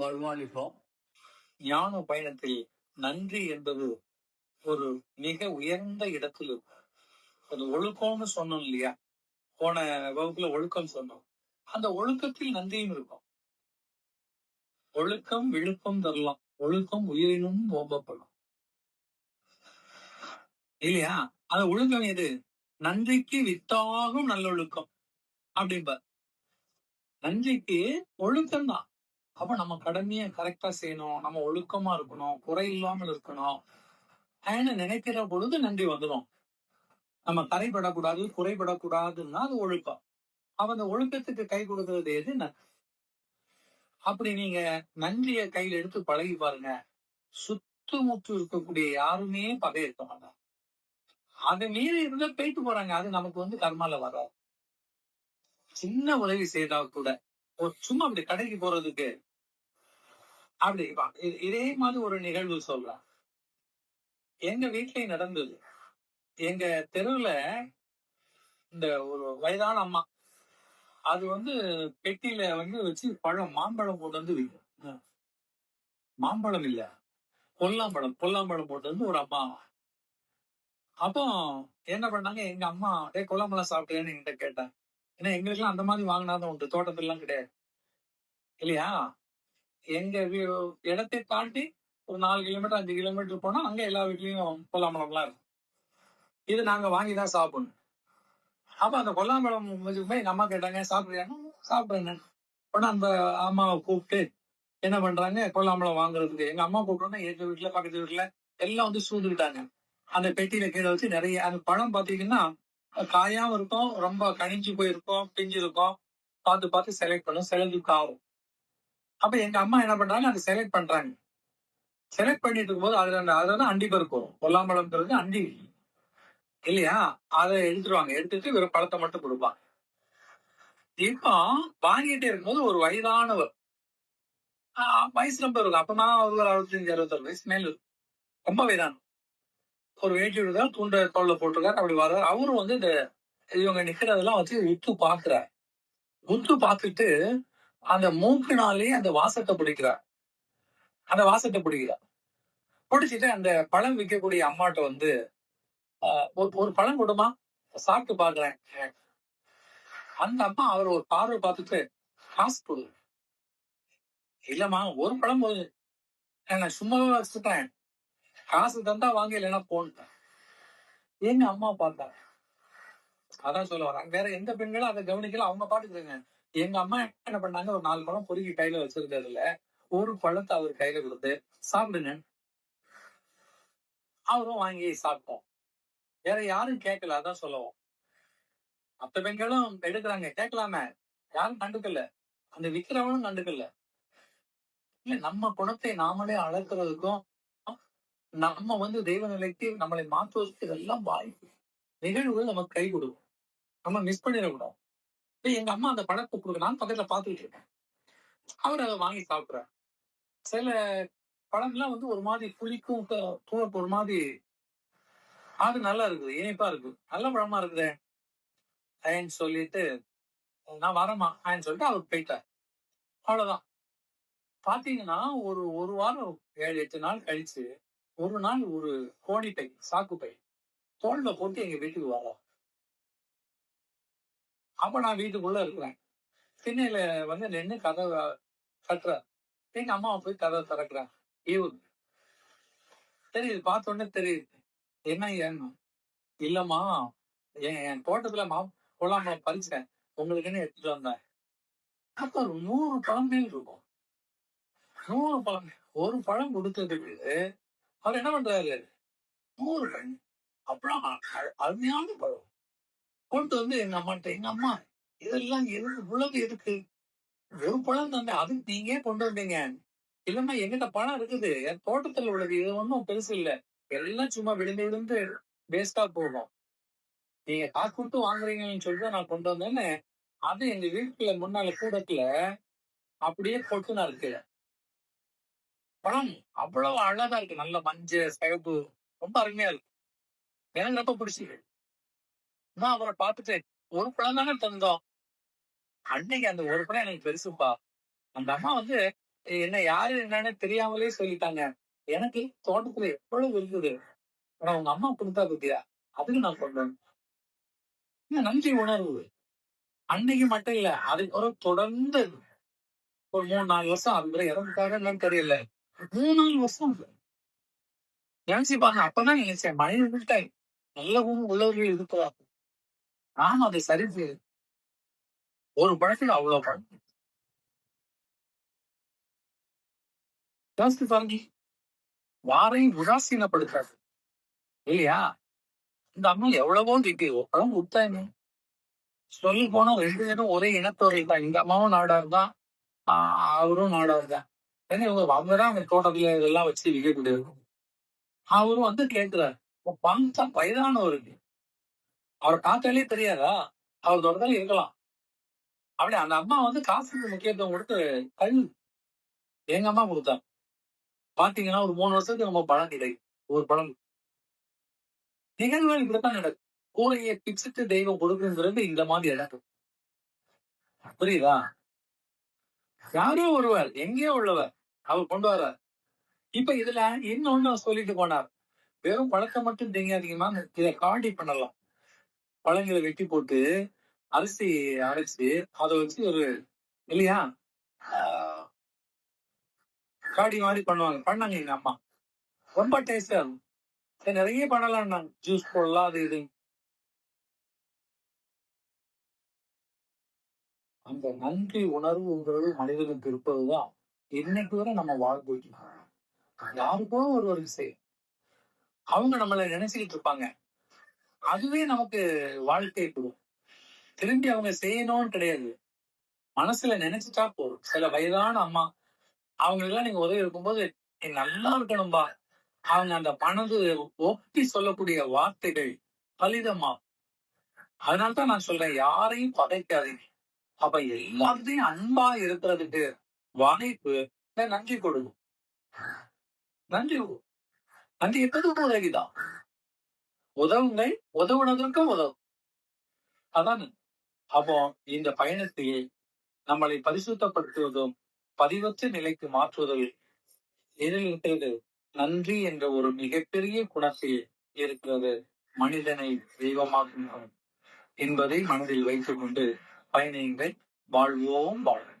வருமானிப்போம். ஞான பயணத்தில் நன்றி என்பது ஒரு மிக உயர்ந்த இடத்தில் இருக்கும். அது ஒழுக்கம்னு சொன்னோம் இல்லையா? போன வகுப்புல ஒழுக்கம் சொன்னோம். அந்த ஒழுக்கத்தில் நன்றியும் இருக்கும். ஒழுக்கம் விழுப்பம் தரலாம். ஒழுக்கம் உயிரினும் ஓம்பப்படும். இல்லையா? அந்த ஒழுக்கம் எது? நன்றிக்கு வித்தாகும் நல்லொழுக்கம். அப்படிம்பார் நன்றிக்கு ஒழுக்கம் தான் அப்ப நம்ம கடமையை கரெக்டா செய்யணும் நம்ம ஒழுக்கமா இருக்கணும் குறை இல்லாமல் இருக்கணும். ஆன நினைக்கிற பொழுது நன்றி வந்துடும் நம்ம கரைப்படக்கூடாது குறைபடக்கூடாதுன்னா அது ஒழுக்கம். அப்ப அந்த ஒழுக்கத்துக்கு கை கொடுக்கறது எது? அப்படி நீங்க நன்றிய கையில எடுத்து பழகி பாருங்க. சுத்து முத்து இருக்கக்கூடிய யாருமே பகை இருக்க மாட்டாங்க. அதை மீறி இருந்தா போயிட்டு போறாங்க. அது நமக்கு வந்து கர்மால வராது. சின்ன உதவி செய்தா கூட சும்மா அப்படி கடைக்கு போறதுக்கு அப்படி இதே மாதிரி ஒரு நிகழ்வு சொல்றான். எங்க வீட்லயும் நடந்தது. எங்க தெருவுல இந்த ஒரு வயதான அம்மா அது வந்து பெட்டியில வந்து வச்சு பழம் மாம்பழம் போட்டு வந்து விற்கும் மாம்பழம் இல்ல. பொல்லாம்பழம் பொல்லாம்பழம் போட்டு வந்து ஒரு அம்மா. அப்போ என்ன பண்ணாங்க எங்க அம்மா டே கொல்லாம்பழம் சாப்பிட்டேன்னு என்கிட்ட கேட்டேன் ஏன்னா எங்களுக்கெல்லாம் அந்த மாதிரி வாங்கினாதான் உண்டு தோட்டத்துல எல்லாம் கிடையாது. இல்லையா? எங்க வீ- இடத்தை தாண்டி ஒரு நாலு கிலோமீட்டர் அஞ்சு கிலோமீட்டர் போனா அங்க எல்லா வீட்லயும் கொல்லாம்பழம்லாம் இருக்கும். இது நாங்க வாங்கி தான் சாப்பிடணும். அப்ப அந்த கொல்லாம்பழம் போய் அம்மா கேட்டாங்க சாப்பிடுறியாங்க சாப்பிடுறேன் உடனே அந்த அம்மாவை கூப்பிட்டு என்ன பண்றாங்க கொல்லாம்பழம் வாங்குறதுக்கு. எங்க அம்மா கூப்பிட்டோன்னா எங்க வீட்டுல பக்கத்து வீட்டுல எல்லாம் வந்து சூழ்ந்துக்கிட்டாங்க. அந்த பெட்டியில கீழே வச்சு நிறைய அந்த பழம் பாத்தீங்கன்னா காயாவும் இருக்கும் ரொம்ப கனிஞ்சு போயிருக்கும் பிஞ்சு இருக்கும் பார்த்து பார்த்து செலக்ட் பண்ணும் சிலதுக்கு ஆகும். அப்ப எங்க அம்மா என்ன பண்றாங்க? அதை செலக்ட் பண்றாங்க. செலக்ட் பண்ணிட்டு இருக்கும்போது அதுல அந்த அதுல தான் அண்டி பருக்கும் வரும். அண்டி. இல்லையா? அதை எடுத்துருவாங்க. எடுத்துட்டு வெறும் பழத்தை மட்டும் கொடுப்பாங்க. இப்போ வாங்கிட்டே இருக்கும்போது ஒரு வயதானவர். ஆஹ் வயசு ரொம்ப இருக்கும் அப்பமா ஒரு அறுபத்தஞ்சு அறுபத்தாறு வயசு மேல இருக்கும் ரொம்ப வயதான ஒரு வேட்டி விடுதல் தூண்ட தோல்ல போட்டிருக்காரு அப்படி வர்றாரு. அவரும் வந்து இந்த இவங்க நிக்கிறதெல்லாம் வச்சு உத்து பாக்குறாரு உத்து பார்த்துட்டு அந்த மூக்கினாலேயே அந்த வாசத்தை பிடிக்கிறார். அந்த வாசத்தை பிடிக்கிறார். பிடிச்சிட்டு அந்த பழம் விற்கக்கூடிய அம்மாட்ட வந்து ஆஹ் ஒரு ஒரு பழம் கொடுமா? சாப்பிட்டு பாக்குறேன். அந்த அம்மா அவர் ஒரு பார்வை பார்த்துட்டு காசு கொடு. இல்லம்மா ஒரு பழம் போது நான் சும்மாவே வச்சுட்டேன். காசு தந்தா வாங்க இல்லைன்னா போன்ட்டேன். எங்க அம்மா பார்த்தாங்க. அதான் சொல்ல வராங்க வேற எந்த பெண்களும் அதை கவனிக்கல. அவங்க பாட்டுக்குறேங்க எங்க அம்மா என்ன பண்ணாங்க? ஒரு நாலு பழம் பொறுக்கி கையில வச்சிருந்ததுல ஒரு பழத்தை அவர் கையில கொடுத்து சாப்பிடுங்க. அவரும் வாங்கி சாப்பிட்டோம். வேற யாரும் கேட்கல அதான் சொல்லுவோம். மத்த பெண்களும் எடுக்கிறாங்க. கேட்கலாமே. யாரும் கண்டுக்கல. அந்த விக்கிறவனும் கண்டுக்கல. இல்ல நம்ம குணத்தை நாமளே அளக்குறதுக்கும் நம்ம வந்து தெய்வ நிலைக்கு நம்மளை மாற்றுவதற்கு இதெல்லாம் வாய்ப்பு. நிகழ்வுகள் நமக்கு கை கொடுக்கும். நம்ம மிஸ் பண்ணிடக்கூடாது. எங்க அம்மா அந்த பழத்தை கொடுக்க நான் பக்கத்துல பாத்துக்கிட்டு இருக்கேன். அவர் அதை வாங்கி சாப்பிடுறாரு. சில பழம்லாம் வந்து ஒரு மாதிரி புளிக்கும் தூரப்பு ஒரு மாதிரி அது நல்லா இருக்குது இனிப்பா இருக்கு நல்ல பழமா இருக்குதே ஏன்னு சொல்லிட்டு நான் வரமா ஏன்னு சொல்லிட்டு அவர் போயிட்டார். அவ்வளவுதான். பாத்தீங்கன்னா ஒரு ஒரு வாரம் ஏழு எட்டு நாள் கழிச்சு ஒரு நாள் ஒரு கோடி பை சாக்கு பை தோல்ல போட்டு எங்க வீட்டுக்கு வரோம் அப்ப நான் வீட்டுக்குள்ள இருக்கிறேன். திண்ணையில வந்து நின்னு கதவை கட்டுற எங்க அம்மாவை போய் கதவை திறக்கிறேன் ஈவு தெரியுது பார்த்த உடனே தெரியுது. என்ன ஏன்னு? இல்லம்மா என் என் தோட்டத்துல மா கொள்ளாமலம் பறிச்சேன். உங்களுக்குன்னு எடுத்துட்டு வந்தேன். அப்ப நூறு பழமே இருக்கும். நூறு பழம் ஒரு பழம் கொடுத்ததுக்கு அவர் என்ன பண்றாரு? நூறு பழம். அப்படிலாம் அ- அருமையான பழம். கொண்டு வந்து எங்க அம்மாட்ட எங்க அம்மா இதெல்லாம் எதுக்கு இவ்வளவு இருக்கு ஒரு பழம் தானே அதுக்கு நீங்க கொண்டு வந்தீங்க? இல்லம்மா எங்கிட்ட பழம் இருக்குது. என் தோட்டத்துல உள்ளது இது ஒன்றும் பெருசு இல்ல. எல்லாம் சும்மா விழுந்து விழுந்து வேஸ்டா போகும். நீங்க காசு கொடுத்து வாங்குறீங்கன்னு சொல்லிட்டு நான் கொண்டு வந்தேன்னு அது எங்க வீட்டுல முன்னால கூடத்துல அப்படியே கொட்டுனா இருக்கு. பழம் அவ்வளவு அழகா இருக்கு. நல்ல மஞ்சள் சிகப்பு ரொம்ப அருமையா இருக்கு. எனக்கு ரொம்ப பிடிச்சிருக்கு. நான் அவரை பார்த்துட்டு ஒரு பழம் தானே தந்தோம் அன்னைக்கு அந்த ஒரு பழம் எனக்கு பெருசுப்பா. அந்த அம்மா வந்து என்ன யாரு என்னன்னு தெரியாமலே சொல்லிட்டாங்க. எனக்கு தோட்டத்துல எவ்வளவு இருக்குது? ஆனா உங்க அம்மா கொடுத்தா பத்தியா? அதுக்கு நான் சொல்றேன் நன்றி உணர்வு. அன்னைக்கு மட்டும் இல்ல அதுக்கு ஒரு தொடர்ந்து ஒரு மூணு நாலு வருஷம் அதுக்குள்ள இறந்துட்டாரு என்னன்னு தெரியல. மூணு நாலு வருஷம். நினைச்சு பாருங்க அப்பதான் நினைச்சேன் மனிதர்கள்ட்ட நல்ல உள்ளவர்கள் இருக்கிறார்கள். நானும் அதை சரி செய்ய ஒரு பழத்துல அவ்வளவு பழம் ஜாஸ்தி தாங்கி வாரையும் உதாசீனப்படுத்தாது இல்லையா இந்த அம்மா எவ்வளவோ திட்டி பழம் கொடுத்தாங்க சொல்லி போனா ரெண்டு பேரும் ஒரே இனத்தொகை தான் இந்த அம்மாவும் நாடார் தான் அவரும் நாடார் தான் ஏன்னா இவங்க அவங்கதான் அந்த தோட்டத்துல இதெல்லாம் வச்சு விற்கக்கூடியது அவரும் வந்து கேட்கிறார் பங்கா வயதானவருக்கு. அவரை பார்த்தாலே தெரியாதா? அவர் தொடர்ந்தாலும் இருக்கலாம். அப்படி அந்த அம்மா வந்து காசுக்கு முக்கியத்துவம் கொடுத்து கல் எங்க அம்மா கொடுத்தாங்க. பாத்தீங்கன்னா ஒரு மூணு வருஷத்துக்கு நம்ம பழம் கிடைக்கும் ஒரு பழம். நிகழ்வுகள் இப்படித்தான் நடக்கும். கூரையை பிச்சுட்டு தெய்வம் கொடுக்குங்கிறது இந்த மாதிரி நடக்கும். புரியுதா? யாரோ ஒருவர் எங்கேயோ உள்ளவர் அவர் கொண்டு வர்றார். இப்ப இதுல இன்னொன்னு சொல்லிட்டு போனார். வெறும் பழத்தை மட்டும் தெரியாதீங்கன்னா இதை காண்டி பண்ணலாம். பழங்களை வெட்டி போட்டு அரிசி அரைச்சு அதை வச்சு ஒரு இல்லையா? ஆஹ், காடி மாதிரி பண்ணுவாங்க. பண்ணாங்க எங்க அம்மா. ரொம்ப டேஸ்டா இருக்கும். சரி, நிறைய பண்ணலாம் ஜூஸ் போடலாம் அது இது அந்த நன்றி உணர்வுங்கிறது மனிதனுக்கு இருப்பதுதான். இன்னைக்கு வரை நம்ம வாழ்க்கை யாருக்கோ ஒருவருக்கு செய்யும் அவங்க நம்மள நினைச்சுக்கிட்டு இருப்பாங்க. அதுவே நமக்கு வாழ்க்கை கொடுக்கும். திரும்பி அவங்க செய்யணும்னு கிடையாது. மனசுல நினைச்சுட்டா போதும். சில வயதான அம்மா அவங்க எல்லாம் நீங்க உதவி இருக்கும்போது நல்லா இருக்கணும்பா. அவங்க அந்த பணது ஒப்பி சொல்லக்கூடிய வார்த்தைகள் பலிதமா அதனால்தான் நான் சொல்றேன் யாரையும் பதைக்காதீங்க அப்ப எல்லாத்தையும் அன்பா இருக்கிறதுக்கு வாய்ப்பு நன்றி கொடுக்கும் நன்றி நன்றி எப்போதும் உதவிதான். உதவுங்கள் உதவுனதற்கும் உதவும். அதான் அப்போ இந்த பயணத்தையே நம்மளை பரிசுத்தப்படுத்துவதும் பதிவற்ற நிலைக்கு மாற்றுவதில் எதில் நன்றி என்ற ஒரு மிகப்பெரிய குணத்தில் இருக்கிறது மனிதனை தெய்வமாக்கும் என்பதை மனதில் வைத்துக் கொண்டு பயணியுங்கள். வாழ்வோம் வாழ்வோம்